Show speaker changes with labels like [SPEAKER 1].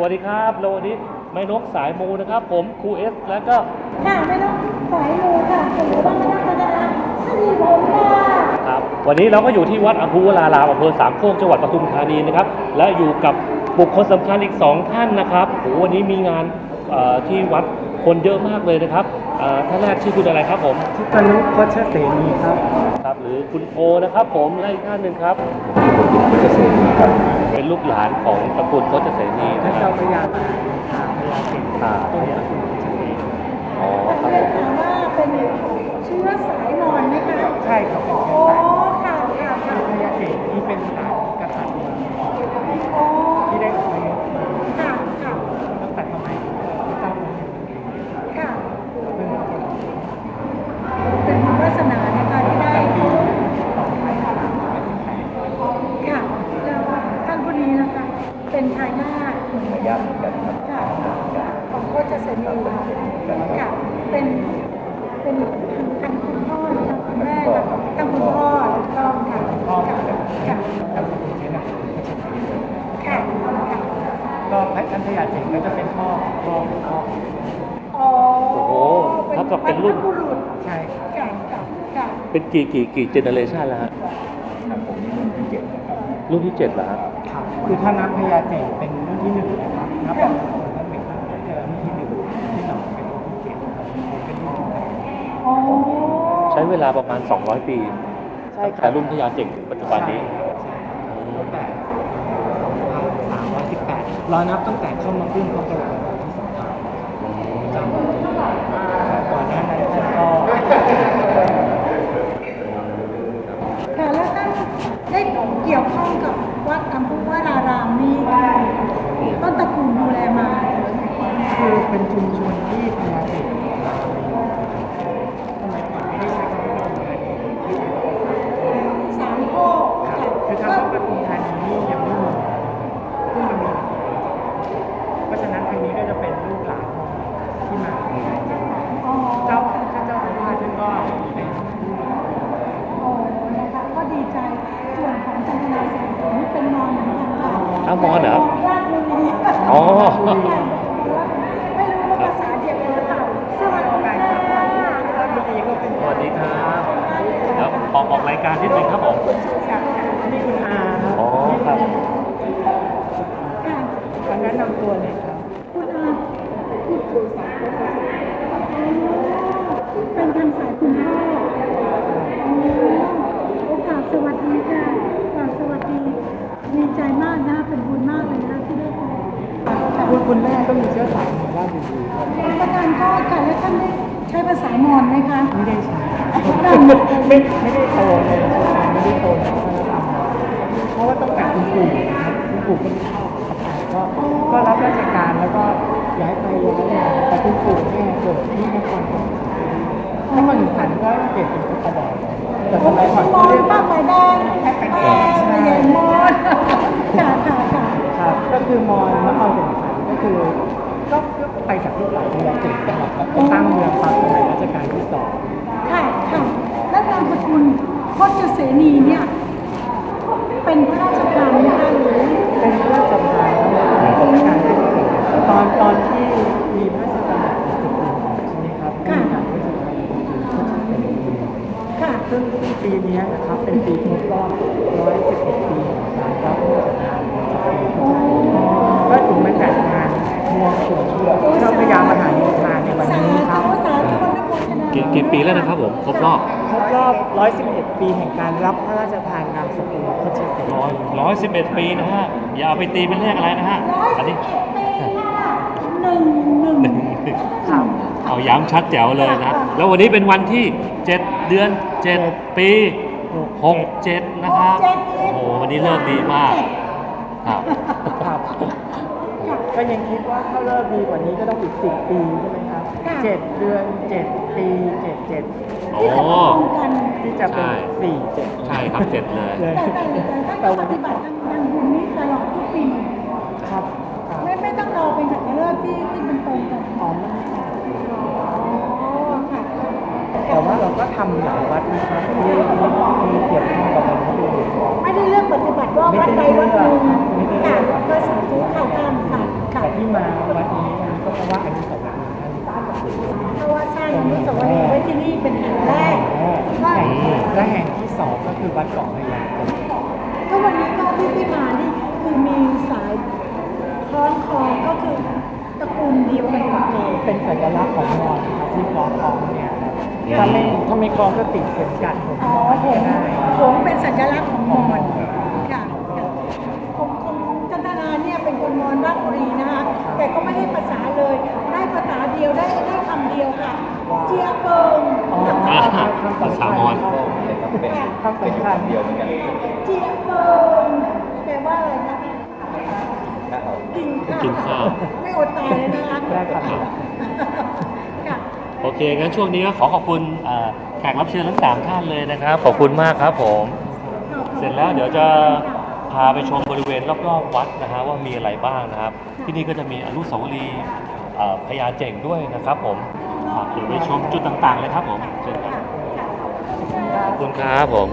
[SPEAKER 1] วัสดีครับแล้ววันนี้ไม่นกสายมูนะครับ ผมครูเอสแล้วก็
[SPEAKER 2] ค่ะไม่ต้องสายมูค่ะหรือว่าไม่ต้องกระดาษถ้ามีผมค่ะ
[SPEAKER 1] ครับวันนี้เราก็อยู่ที่วัดอัมพูวรารามอำเภอสามโคกจังหวัดปทุมธานีนะครับ และอยู่กับบุคคลสำคัญอีก 2 ท่านนะครับโหวันนี้มีงานเอ่อที่วัด คนเยอะมากเลยนะครับเอ่อท่านแรกชื่อคุณอะไรครับผม
[SPEAKER 3] ทิพนุโคชเสนีครับ
[SPEAKER 1] ครับหรือคุณโอนะครับผมและอีกท่านหนึ่งครับ
[SPEAKER 3] โคชเสนีครับ
[SPEAKER 1] เป็นลูกหลานของตระกูลโคชเสนี
[SPEAKER 3] ท่า
[SPEAKER 1] นะ
[SPEAKER 3] น
[SPEAKER 1] ครั
[SPEAKER 3] เจ้า
[SPEAKER 1] บ
[SPEAKER 3] พระยามาทาพระยาเก่งตาต้นตระกูลโคชเสนี
[SPEAKER 1] อ๋อครับ
[SPEAKER 2] ได้
[SPEAKER 1] ผม
[SPEAKER 2] ถามว่าเป็นเชื้อสายมอญไหมคะ
[SPEAKER 3] ใช่ครับเป็น
[SPEAKER 2] โอ้
[SPEAKER 3] เชื้อสาย
[SPEAKER 2] ค่ะค่ะค่ะ
[SPEAKER 3] พระยาเก่งที่เป็นทหารกษัตริย์เมือง
[SPEAKER 2] โอ้
[SPEAKER 3] ที่ได้อพยพมา
[SPEAKER 2] ค่ะค่ะ
[SPEAKER 3] ตั้งแต่สมัยพระเจ้าแผ่นดิน
[SPEAKER 2] ค่ะ
[SPEAKER 3] ซึ่งเป็น
[SPEAKER 2] เป็นบุญวาสนานะคะที่ได้
[SPEAKER 3] ตั้งปี
[SPEAKER 2] ค่ะ
[SPEAKER 3] สองพันห้าร้อยแปดสิบแปด
[SPEAKER 2] ค่ะแล้วท่านผู้นี้นะคะ เป็นทายาท
[SPEAKER 3] พระยาเหมือนกันครับ
[SPEAKER 2] ค่ะของโคชเสนีค่ะเป็นเป็นทางคุณพ่อหรือทางคุณแม่ค่ะทางคุณพ่อถูกต้องค่ะ
[SPEAKER 3] พ่อ
[SPEAKER 2] ค่ะ
[SPEAKER 3] เป็น
[SPEAKER 2] ค่ะ
[SPEAKER 3] นามสกุลใช้นามสกุลโคชเสนี
[SPEAKER 2] ค่ะค่ะ
[SPEAKER 3] ก็พระ ท่านพระยาเก่งก็จะเป็นพ่อพ่อพ่อ
[SPEAKER 2] อ๋อ
[SPEAKER 1] โอ้โหเท่ากับเป็นรุ่น
[SPEAKER 2] บรรพบุรุษ
[SPEAKER 3] ใช่ครับ
[SPEAKER 2] ค่ะค่ะค่ะ
[SPEAKER 1] เป็นกี่กี่กี่เจเนอเรชันแล้วฮะ
[SPEAKER 3] ครับผมนี่รุ่นที่เจ็ดนะครับ
[SPEAKER 1] รุ่นที่เจ็ดแล้วฮะ
[SPEAKER 3] ครับคือถ้านับพญาเจงเป็นรุ่นที่หนึ่งนะครับนับแบบของท่านเป็นรุ่นที่รุ่นที่หนึ่งที่สองเป็นรุ่นที่เจ็ดครับเป็นรุ่นที่แปด
[SPEAKER 2] อ๋อ
[SPEAKER 1] ใช้เวลาประมาณ 200 ปี
[SPEAKER 3] ใช่ค
[SPEAKER 1] แต่
[SPEAKER 3] รับ
[SPEAKER 1] รุ่นพญาเจ่งปัจจุบันนี้
[SPEAKER 3] ใช่ครับตั้งแต่สามร้อยสิบแปด เรานับตั้งแต่เข้ามาขึ้นพระบรมราชินีสงครามเจ้ก่อนหน้านั้นท่านก็
[SPEAKER 2] ค่ะแล้วท่านได้เกี่ยวข้องกับวัดอัมพุวารารามนี่ต้นตระกูลดูแลมา
[SPEAKER 3] คือเป็นชุมชนที่พญาเจงมาอยู่สมัยก่อนไม่ได้ใช้คำว่าปทุมธานีที่
[SPEAKER 2] สามโคก
[SPEAKER 3] ครับ
[SPEAKER 2] ค่ะ
[SPEAKER 3] คือถ้าว่าปทุมธานีนี่ยังไม่มีเพิ่งมามีเพราะฉะนั้นทางนี้ก็จะเป็นลูกหลานที่มาที่ไหน
[SPEAKER 2] อ๋อ
[SPEAKER 3] เจ้าท่านเจ้าอาวาสท่านก็เป็น
[SPEAKER 2] โอ้นะคะก็ดีใจส่วนของจันทนาเสนผมเป็นมอนเหมือน กันค่ะ
[SPEAKER 1] อ้ามอญเหรออ๋อ
[SPEAKER 2] ไม่รู้ภาษาเดียวกันหรือเปล่าสวัสดีค่ะ
[SPEAKER 3] ราชบุรีก็เป็น
[SPEAKER 1] สวัสดีครับแล้วออกออกรายการนิดนึงครับผม
[SPEAKER 3] นี่คุณอาครับ
[SPEAKER 1] อ๋อครับ
[SPEAKER 2] ค่ะ
[SPEAKER 3] ขอแนะนำตัวเลยครับ
[SPEAKER 2] คุณอาพูดคุยสายเป็นทางสายคุณพ่ออ๋อโอกาสสวัสดีค่ะกราบสวัสดี ดีใจมากนะ เป็นบุญมากเลยนะที่ได้พบค่ะ
[SPEAKER 3] คุณคุณแมีเชื้อสายของราชบุรีครับ
[SPEAKER 2] ประธานก็ค่ะและท่านได้ใช้ภาษามอญไหมคะ
[SPEAKER 3] ไม่ได้ใช้
[SPEAKER 2] ไม่
[SPEAKER 3] ไม่ได้โตในไม่ได้โตเพราะว่าตั้งแต่คุณปู่คุณปู่ก็ชอบขับถ่ายก็ก็รับราชการแล้วก็ย้ายไปย้ายมาแต่คุณปู่แม่เกิดที่นครปฐมถ้ามาถึงขันก็เปลี่ยนเป็นพุทธบาทแต่สมัยก่อน
[SPEAKER 2] ม
[SPEAKER 3] เขา
[SPEAKER 2] อญ
[SPEAKER 3] เรียก
[SPEAKER 2] ป้าไฟแดง
[SPEAKER 3] แค่เป็นแดง
[SPEAKER 2] ใหญ่มอญค่ะค่ะค่ะ
[SPEAKER 3] ก็คือมอญนครปฐมก็ คือก็ก็ไปกับลูกหลานพญาเก่งนะครับแล้วก็ตั้งเมืองปักสมัยรัชกาลที่สอง
[SPEAKER 2] ค่ะค่ะและนามสกุลโคชเสนีเนี่ยเป็นพระราชทานนะคะหรือ
[SPEAKER 3] เป็นพระราชทานครับในรัชกาลที่สี่ตอนตอนที่มีพระราชบัญญัติสกุลใช่ไหมครับที่มีการพระราชทานสกุลพระราชเป็น
[SPEAKER 2] ค่ะ
[SPEAKER 3] ซึ่งซึ่งปีนี้นะครับเป็นปีครบรอบ111 ปีของการรับพระราชทานสกุลก็ถึงมาจัดงานบวงสรวงเจ้าพระยามหาโยธาในวัน
[SPEAKER 2] สา
[SPEAKER 3] นี้ค
[SPEAKER 2] ธุ
[SPEAKER 3] รับ
[SPEAKER 2] สาธุนโมทนา
[SPEAKER 1] กี่กี่ปีแล้วนะครับผมครบรอบ
[SPEAKER 3] ครบรอบ 111 ปีแห่งการรับพระราชทานนามสกุลโคชเสนี
[SPEAKER 1] ร้อยร้อยสิบเอ็ดปีนะฮะอย่าเอาไปตีเป็นเลขอะไรนะฮะ
[SPEAKER 2] ร้อย
[SPEAKER 1] อัน
[SPEAKER 2] สิ
[SPEAKER 1] นี้
[SPEAKER 2] บเอ็ดปีค่ะหนึ่งหนึ่ง
[SPEAKER 3] ครับ
[SPEAKER 1] เอาย้ำชัดแจ๋วเลยนะแล้ววันนี้เป็นวันที่ 7 เดือน 7 ปี 67 นะครับโอ้โหวันนี้เลิกดีมากครับ
[SPEAKER 3] ครับ ก็ยังคิดว่าถ้าเลิกดีกว่านี้ก็ต้องอีก10ปีใช่ไหมครับ
[SPEAKER 2] ค่ะ
[SPEAKER 3] เจ็ดเดือน7ปี7
[SPEAKER 1] โอ้
[SPEAKER 2] ที่จะมาตรงกัน
[SPEAKER 3] 7ที่จะเป็น
[SPEAKER 1] ใช่
[SPEAKER 3] สี่เจ็ด
[SPEAKER 1] ใช่ครับเจ็ดเลย
[SPEAKER 3] เลย
[SPEAKER 2] แต่แต่แต่ท่านก็ปฏิบัติทางทางบุญนี้ตลอดทุกปี
[SPEAKER 3] ครับครับ
[SPEAKER 2] ไม่ไม่ต้องรอเป็นขัตฤกษ์ที่ที่มันตรงกัน
[SPEAKER 3] อ๋อไม่ใช่
[SPEAKER 2] อ๋อค่ะ
[SPEAKER 3] แต่ว่าเราก็ทำหลายวัดนะครับที่ที่เกี่ยวข้องกับบรรพบุรุษ
[SPEAKER 2] ไม่ได้เลือกปฏิบัติว่าวัดใดวัดหนึ่ง
[SPEAKER 3] ไม่ได้เลื
[SPEAKER 2] ค่ะ
[SPEAKER 3] อก
[SPEAKER 2] ก็สาธุค่ะท่านค่ะค่ะ
[SPEAKER 3] แต่ ก็คือวัดเกาะพญา
[SPEAKER 2] ก็วันนี้ก็ที่ที่มานี่คือมีสายคล้องคอก็คือตระกูลเดียวกันหมดเลย
[SPEAKER 3] เป็นสัญลักษณ์ของมอญครับที่คล้องคองเนี่ยครับถ้าไม่ถ้าไม่คล้องก็ติดเข็มกัดผม
[SPEAKER 2] อ๋อผม
[SPEAKER 3] ได้
[SPEAKER 2] ผมเป็นสัญลักษณ์ของมอญค่ะผมคนจันทนาเนี่ยเป็นคนมอญราชบุรีนะคะแต่ก็ไม่ได้ภาษาเลย ได้ภาษาเดียวได้ได้คำเดียวค่ะเจียเป
[SPEAKER 3] อ๋อ
[SPEAKER 1] อ่า
[SPEAKER 3] คำ
[SPEAKER 1] ภาษามอญ
[SPEAKER 3] เป็นคำสำคัญเดียวเหมือนกัน
[SPEAKER 2] เจียเปิงแปลว่าอะไรคะกินข้าว
[SPEAKER 1] กินข้าว
[SPEAKER 2] ไม่อดตายเลยนะคะ
[SPEAKER 3] ได้ครับ
[SPEAKER 2] ค่ะ
[SPEAKER 1] โอเคงั้นช่วงนี้ก็ขอขอบคุณเอ่อแขกรับเชิญทั้งสามท่านเลยนะครับ ขอบคุณมากครับผม เสร็จแล้วเดี๋ยวจะพาไปชมบริเวณรอบๆวัดนะฮะว่ามีอะไรบ้างนะครับ ที่นี่ก็จะมีอนุสาวรีย์เอ่อพญาเจ่งด้วยนะครับผมอะเดี๋ยวไปชมจุดต่างๆเลยครับผมเชิญครับ ขอบคุณครับผม